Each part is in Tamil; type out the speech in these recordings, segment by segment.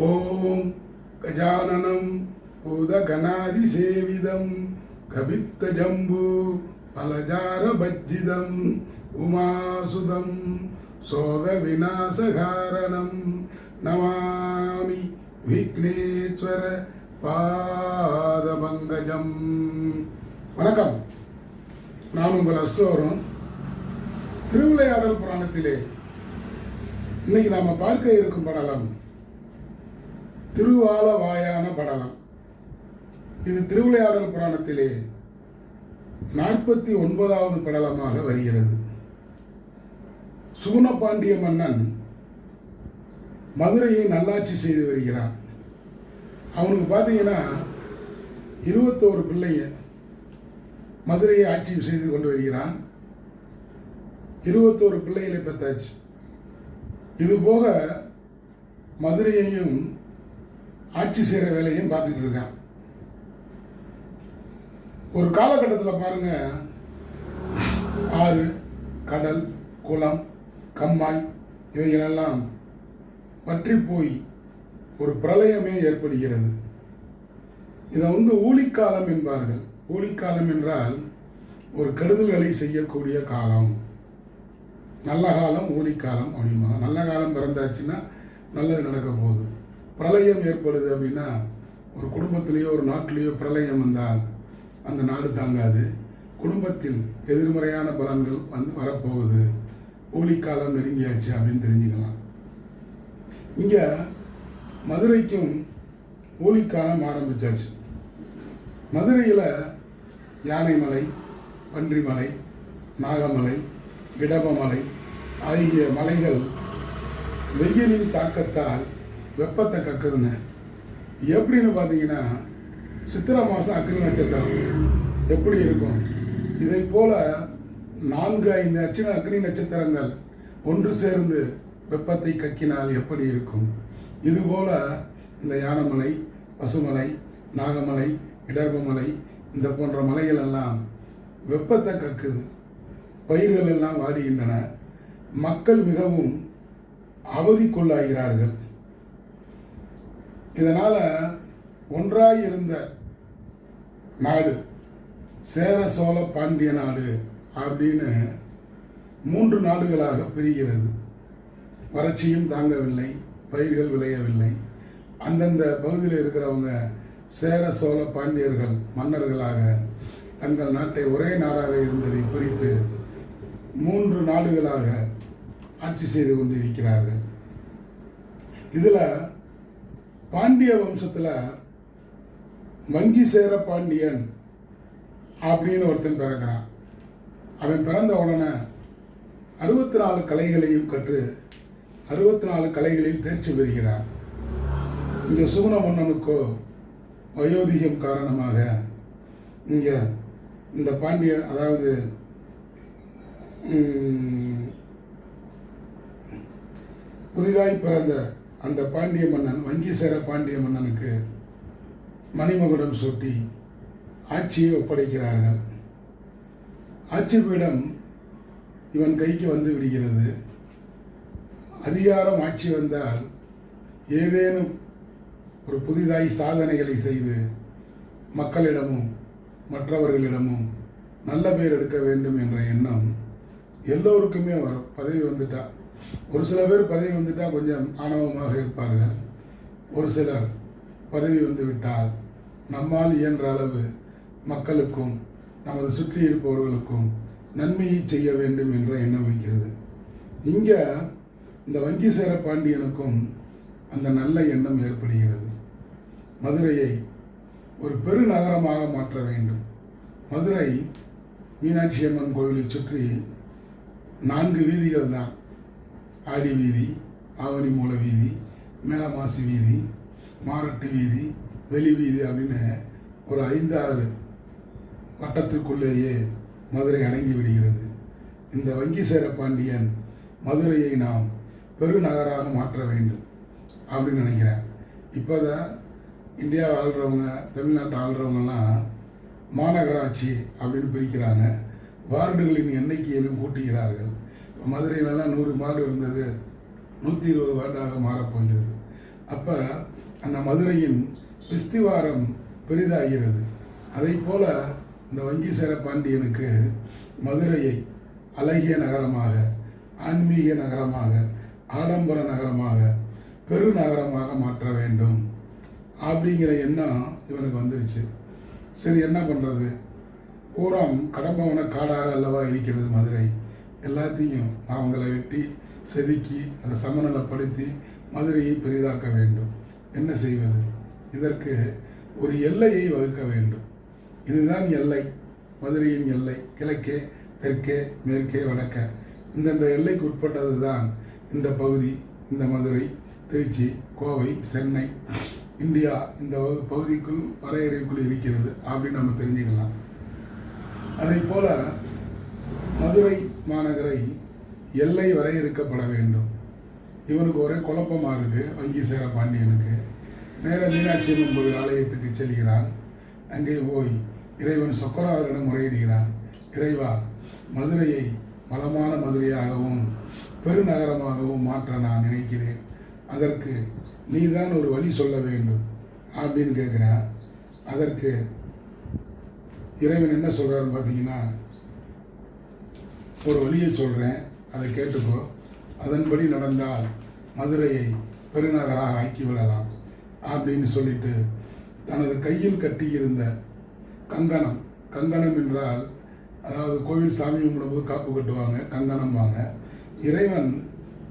ஓம் கஜானனம் பூதகணாதிசேவிதம் கபித்த ஜம்பு பலஜார பஜ்ஜிதம் உமாசுதம் சோக விநாசகாரணம் நமாமி விக்னேஸ்வர பாதபங்கஜம் வணக்கம். நான் உங்கள் அஸ்டோரும் திருவிளையாடல் புராணத்திலே இன்னைக்கு நாம் பார்க்க இருக்கும் படலம் திருவாலவாயான படலம் இது திருவிளையாடல் புராணத்திலே நாற்பத்தி ஒன்பதாவது படலமாக வருகிறது. சுகுணபாண்டிய மன்னன் மதுரையை நல்லாட்சி செய்து வருகிறான். அவனுக்கு பார்த்தீங்கன்னா இருபத்தோரு பிள்ளைங்க மதுரையை ஆட்சி செய்து கொண்டு வருகிறான். இருபத்தோரு பிள்ளைகளை பெற்றாச்சு. இதுபோக மதுரையையும் ஆட்சி செய்கிற வேலையும் பார்த்துக்கிட்டு இருக்கான். ஒரு காலகட்டத்தில் பாருங்க ஆறு கடல் குளம் கம்மாய் இவைகளெல்லாம் வற்றி போய் ஒரு பிரளயமே ஏற்படுகிறது. இதை வந்து ஊழிக்காலம் என்பார்கள். ஊழிக்காலம் என்றால் ஒரு கெடுதல்களை செய்யக்கூடிய காலம். நல்ல காலம் ஊழிக்காலம் அப்படிமா நல்ல காலம் பிறந்தாச்சுன்னா நல்லது நடக்க போகுது. பிரளயம் ஏற்படுது அப்படின்னா ஒரு குடும்பத்திலேயோ ஒரு நாட்டிலேயோ பிரளயம் வந்தால் அந்த நாடு தாங்காது. குடும்பத்தில் எதிர்மறையான பலன்கள் வந்து வரப்போகுது. ஊழிக்காலம் நெருங்கியாச்சு அப்படின்னு தெரிஞ்சுக்கலாம். இங்கே மதுரைக்கும் ஊழிக்காலம் ஆரம்பிச்சாச்சு. மதுரையில் யானைமலை பன்றிமலை நாகமலை இடபமலை ஆகிய மலைகள் வெயிலின் தாக்கத்தால் வெப்பத்தை கக்குதுங்க எப்படின்னு பார்த்தீங்கன்னா சித்திரை மாதம் அக்னி நட்சத்திரம். எப்படி இருக்கும்? இதை போல் நான்கு ஐந்து அச்சின அக்னி நட்சத்திரங்கள் ஒன்று சேர்ந்து வெப்பத்தை கக்கினால் எப்படி இருக்கும்? இதுபோல் இந்த யானமலை பசுமலை நாகமலை இடர்பமலை இந்த போன்ற மலைகள் எல்லாம் வெப்பத்தை கக்குது. பயிர்கள் எல்லாம் வாடுகின்றன. மக்கள் மிகவும் அவதிக்குள்ளாகிறார்கள். இதனால் ஒன்றாய் இருந்த நாடு சேர சோழ பாண்டிய நாடு அப்படின்னு மூன்று நாடுகளாக பிரிகிறது. வறட்சியும் தாங்கவில்லை பயிர்கள் விளையவில்லை. அந்தந்த பகுதியில் இருக்கிறவங்க சேர சோழ பாண்டியர்கள் மன்னர்களாக தங்கள் நாட்டை ஒரே நாடாக இருந்ததை குறித்து மூன்று நாடுகளாக ஆட்சி செய்து கொண்டிருக்கிறார்கள். இதில் பாண்டிய வம்சத்தில் வங்கி சேர பாண்டியன் அப்படின்னு ஒருத்தன் பிறக்கிறான். அவன் பிறந்த உடனே அறுபத்தி நாலு கலைகளையும் கற்று அறுபத்தி நாலு கலைகளில் தேர்ச்சி பெறுகிறான். இங்கே சுகுண மன்னனுக்கோ வயோதிகம் காரணமாக இங்கே இந்த பாண்டிய அதாவது புதிதாய் பிறந்த அந்த பாண்டிய மன்னன் வங்கி சேர பாண்டிய மன்னனுக்கு மணிமகுடம் சூட்டி ஆட்சியை ஒப்படைக்கிறார்கள். ஆட்சி பீடம் இவன் கைக்கு வந்து விடுகிறது. அதிகாரம் ஆட்சி வந்தால் ஏதேனும் ஒரு புதிதாய் சாதனைகளை செய்து மக்களிடமும் மற்றவர்களிடமும் நல்ல பேர் எடுக்க வேண்டும் என்ற எண்ணம் எல்லோருக்குமே வரும். பதவி வந்துட்டா. ஒரு சில பேர் பதவி வந்துட்டால் கொஞ்சம் ஆணவமாக இருப்பார்கள். ஒரு சிலர் பதவி வந்து விட்டால் நம்மால் இயன்ற அளவு மக்களுக்கும் நமது சுற்றி இருப்பவர்களுக்கும் நன்மையை செய்ய வேண்டும் என்ற எண்ணம் இருக்கிறது. இங்கே இந்த வங்கி சேர பாண்டியனுக்கும் அந்த நல்ல எண்ணம் ஏற்படுகிறது. மதுரையை ஒரு பெருநகரமாக மாற்ற வேண்டும். மதுரை மீனாட்சி அம்மன் கோவிலை சுற்றி நான்கு வீதிகள் தான் ஆடி வீதி ஆவணி மூல வீதி மேலமாசி வீதி மாரட்டு வீதி வெளி வீதி அப்படின்னு ஒரு ஐந்து ஆறு வட்டத்திற்குள்ளேயே மதுரை அடங்கி விடுகிறது. இந்த வங்கி சேர பாண்டியன் மதுரையை நாம் பெருநகராக மாற்ற வேண்டும் அப்படின்னு நினைக்கிறேன் இப்போ தான் இந்தியாவை ஆள்றவங்க தமிழ்நாட்டை ஆள்றவங்கெல்லாம் மாநகராட்சி அப்படின்னு பிரிக்கிறாங்க. வார்டுகளின் எண்ணிக்கையிலும் கூட்டுகிறார்கள். மதுரையிலலாம் நூறு மாடு இருந்தது. நூற்றி இருபது வார்டாக மாறப்போகிறது அப்போ அந்த மதுரையின் விஸ்திவாரம் பெரிதாகிறது. அதை போல இந்த வங்கிசேர பாண்டியனுக்கு மதுரையை அழகிய நகரமாக ஆன்மீக நகரமாக ஆடம்பர நகரமாக பெருநகரமாக மாற்ற வேண்டும். அப்படிங்கிற எண்ணம் இவனுக்கு வந்துருச்சு. சரி என்ன பண்ணுறது பூராம் கடம்பவன காடாக அல்லவா இருக்கிறது மதுரை. எல்லாத்தையும் அவங்களை வெட்டி செதுக்கி அதை சமநிலைப்படுத்தி மதுரையை பெரிதாக்க வேண்டும். என்ன செய்வது? இதற்கு ஒரு எல்லையை வகுக்க வேண்டும். இதுதான் எல்லை. மதுரையின் எல்லை. கிழக்கே தெற்கே மேற்கே வடக்க. இந்தந்த எல்லைக்கு உட்பட்டது தான் இந்த பகுதி இந்த மதுரை திருச்சி கோவை சென்னை. இந்தியா இந்த வகு- பகுதிக்குள் வரையறைக்குள் இருக்கிறது. அப்படின்னு நம்ம தெரிஞ்சுக்கலாம். அதே போல் மதுரை மாநகரை எல்லை வரையறுக்கப்பட வேண்டும். இவனுக்கு ஒரே குழப்பமாக இருக்கு வங்கி சேர பாண்டியனுக்கு. நேர மீனாட்சி அம்மன் கோவில் ஆலயத்துக்கு செல்கிறான். அங்கே போய் இறைவன் சொக்கராவரிடம் முறையிடுகிறான். இறைவா மதுரையை வளமான மதுரையாகவும் பெருநகரமாகவும் மாற்ற நான் நினைக்கிறேன். அதற்கு நீதான் ஒரு வழி சொல்ல வேண்டும் அப்படின்னு கேட்குறேன் அதற்கு இறைவன் என்ன சொல்கிறாருன்னு பார்த்தீங்கன்னா ஒரு வழியை சொல்கிறேன் அதை கேட்டுக்கோ. அதன்படி நடந்தால் மதுரையை பெருநகராக ஆக்கி விடலாம் அப்படின்னு சொல்லிட்டு தனது கையில் கட்டியிருந்த கங்கணம். கங்கணம் என்றால் அதாவது கோவில் சாமி கும்பிடும்போது காப்பு கட்டுவாங்க கங்கணம் வாங்க. இறைவன்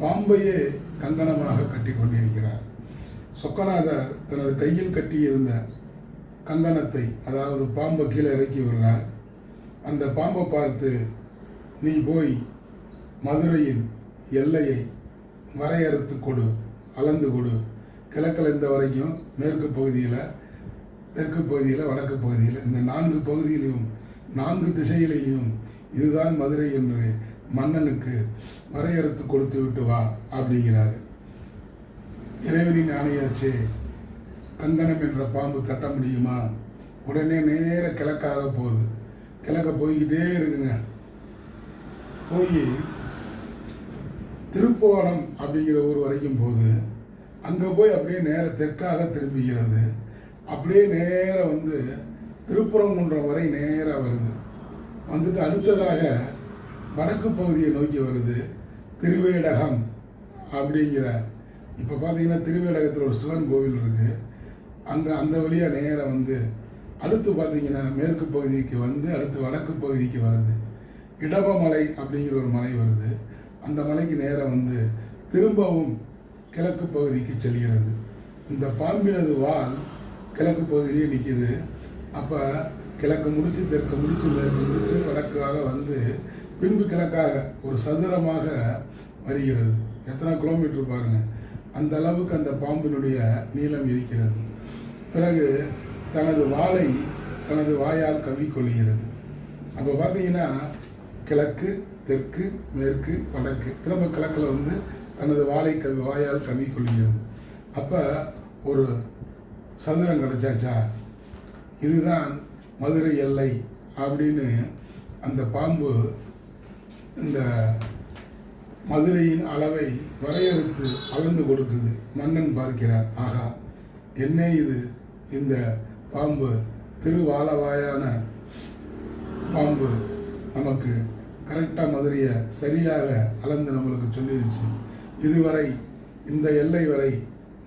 பாம்பையே கங்கணமாக கட்டி கொண்டிருக்கிறார். சொக்கநாதர் தனது கையில் கட்டியிருந்த கங்கணத்தை அதாவது பாம்பை கீழே இறக்கி விடுறார். அந்த பாம்பை பார்த்து நீ போய் மதுரையின் எல்லையை வரையறுத்து கொடு அளந்து கொடு. கிழக்கில் இந்த வரைக்கும் மேற்கு பகுதியில் தெற்கு பகுதியில் வடக்கு பகுதியில் இந்த நான்கு பகுதியிலையும் நான்கு திசைகளிலையும் இதுதான் மதுரை என்று மன்னனுக்கு வரையறுத்து கொடுத்து விட்டு வா அப்படிங்கிறாரு. இறைவனின் ஆணையாச்சே கங்கணம் என்ற பாம்பு தட்ட முடியுமா? உடனே நேர கிழக்காக போகுது. கிழக்க போய்கிட்டே இருக்குங்க. போய் திருப்போணம் அப்படிங்கிற ஊர் வரைக்கும் போது அங்கே போய் அப்படியே நேர தெற்காக திரும்புகிறது. அப்படியே நேராக வந்து திருப்புறங்குன்றம் வரை நேராக வருது. வந்துட்டு அடுத்ததாக வடக்கு பகுதியை நோக்கி வருது. திருவேடகம் அப்படிங்கிற இப்போ பார்த்தீங்கன்னா திருவேடகத்தில் ஒரு சிவன் கோவில் இருக்குது அங்கே அந்த வழியாக நேராக வந்து அடுத்து பார்த்தீங்கன்னா மேற்கு பகுதிக்கு வந்து அடுத்து வடக்கு பகுதிக்கு வருது. இடபமலை அப்படிங்கிற ஒரு மலை வருது. அந்த மலைக்கு நேராக வந்து திரும்பவும் கிழக்கு பகுதிக்கு செல்கிறது. இந்த பாம்பினது வால் கிழக்கு பகுதியிலே நிற்கிது அப்போ கிழக்கு முடிச்சு தெற்கு முடிச்சு மேற்கு முடிச்சு வடக்காக வந்து பின்பு கிழக்காக ஒரு சதுரமாக வருகிறது. எத்தனை கிலோமீட்டர் பாருங்கள் அந்த அளவுக்கு அந்த பாம்பினுடைய நீளம் இருக்கிறது. பிறகு தனது வாளை தனது வாயால் கவிக்கொள்கிறது அப்போ பார்த்தீங்கன்னா கிழக்கு தெற்கு மேற்கு வடக்கு. திரும்ப கிழக்கில் வந்து தனது வாழை கவி வாயால் கவ்விக்கொள்கிறது அப்போ ஒரு சதுரம் கிடச்சாச்சா? இதுதான் மதுரை எல்லை அப்படின்னு அந்த பாம்பு இந்த மதுரையின் அளவை வரையறுத்து அளந்து கொடுக்குது. மன்னன் பார்க்கிறான் ஆகா என்ன இது? இந்த பாம்பு திருவாலவாயான பாம்பு நமக்கு கரெக்டாக மதுரையை சரியாக அளந்து நம்மளுக்கு சொல்லிருச்சு. இதுவரை இந்த எல்லை வரை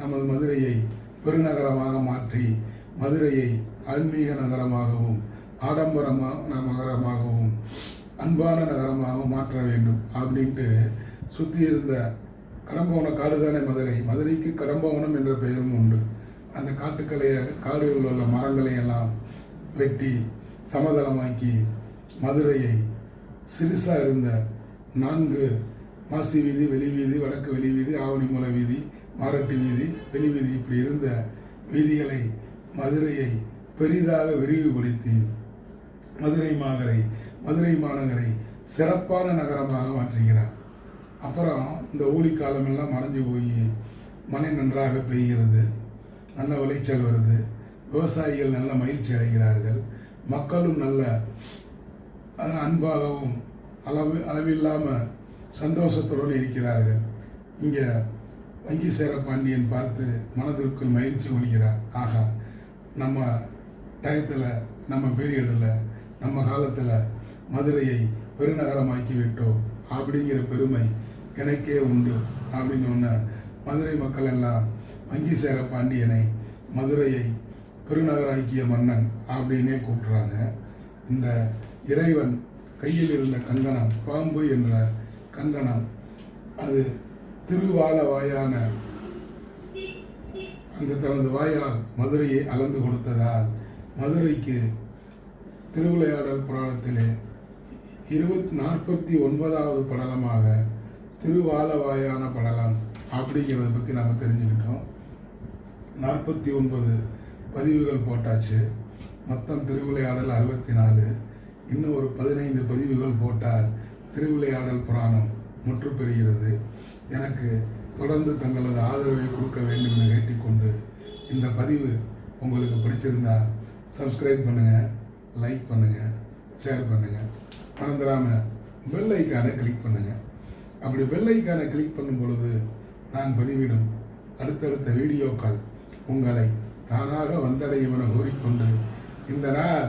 நமது மதுரையை பெருநகரமாக மாற்றி மதுரையை ஆன்மீக நகரமாகவும் ஆடம்பரமாக நகரமாகவும் அன்பான நகரமாகவும் மாற்ற வேண்டும் அப்படின்ட்டு சுற்றி இருந்த கடம்பவன காடு தானே மதுரை. மதுரைக்கு கடம்பவனம் என்ற பெயரும் உண்டு. அந்த காட்டுக்களை காடுகளில் உள்ள மரங்களை எல்லாம் வெட்டி சமதளமாக்கி மதுரையை சிறுசாக இருந்த நான்கு மாசி வீதி வெளி வீதி வடக்கு வெளி வீதி ஆவணிமூல வீதி மாரட்டி வீதி வெளி வீதி இப்படி இருந்த வீதிகளை மதுரையை பெரிதாக விரிவுபடுத்தி மதுரை மாநகரை மதுரை மாநகரை சிறப்பான நகரமாக மாற்றுகிறார். அப்புறம் இந்த ஊழி காலமெல்லாம் மறைஞ்சு போய் மழை நன்றாக பெய்கிறது நல்ல விளைச்சல் வருது விவசாயிகள் நல்ல மகிழ்ச்சி அடைகிறார்கள் மக்களும் நல்ல அது அன்பாகவும் அளவு அளவில்லாமல் சந்தோஷத்துடன் இருக்கிறார்கள். இங்கே வங்கி சேர பாண்டியன் பார்த்து மனதிற்குள் மகிழ்ச்சி கொள்கிறார். ஆகா நம்ம டயத்தில் நம்ம பீரியடில் நம்ம காலத்தில் மதுரையை பெருநகரமாக்கி விட்டோம் அப்படிங்கிற பெருமை எனக்கே உண்டு. அப்படின்னு ஒன்று மதுரை மக்கள் எல்லாம் வங்கி சேர பாண்டியனை மதுரையை பெருநகராக்கிய மன்னன் அப்படின்னே கூப்பிட்றாங்க. இந்த இறைவன் கையில் இருந்த கங்கணம் பாம்பு என்ற கங்கணம் அது திருவால வாயான அந்த தனது வாயால் மதுரையை அளந்து கொடுத்ததால் மதுரைக்கு திருவிளையாடல் புராணத்திலே இருபத் நாற்பத்தி ஒன்பதாவது படலமாக திருவாலவாயான படலம் அப்படிங்கிறத பற்றி நாம் தெரிஞ்சுக்கிட்டோம். நாற்பத்தி ஒன்பது பதிவுகள் போட்டாச்சு. மொத்தம் திருவிளையாடல் அறுபத்தி நாலு. இன்னும் ஒரு பதினைந்து பதிவுகள் போட்டால் திருவிளையாடல் புராணம் முற்று பெறுகிறது. எனக்கு தொடர்ந்து தங்களது ஆதரவை கொடுக்க வேண்டும் என கேட்டுக்கொண்டு இந்த பதிவு உங்களுக்கு பிடிச்சிருந்தா சப்ஸ்கிரைப் பண்ணுங்கள் லைக் பண்ணுங்கள் ஷேர் பண்ணுங்கள் மறந்துடாமல் பெல் ஐக்கானை கிளிக் பண்ணுங்கள் அப்படி பெல் ஐக்கானை கிளிக் பண்ணும் பொழுது நான் பதிவிடும் அடுத்தடுத்த வீடியோக்கள் உங்களை தானாக வந்தடையும் என கூறிக்கொண்டு இந்த நாள்